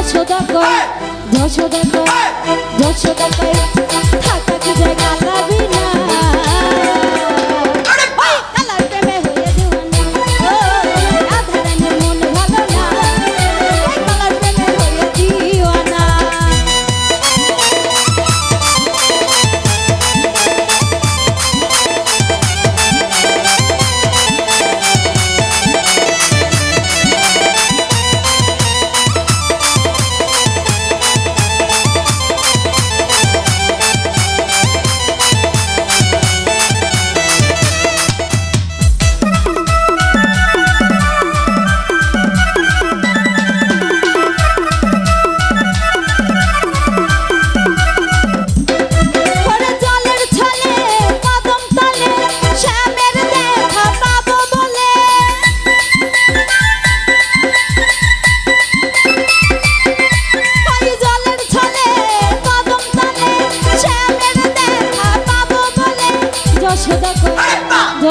দশো দেখো দশো দেখো দশো দেখো থাকা কি জায়গা লাবি না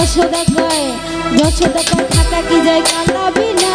যশোদা কয় যশোদা কয় খাতা কি যায় কান্না বিনা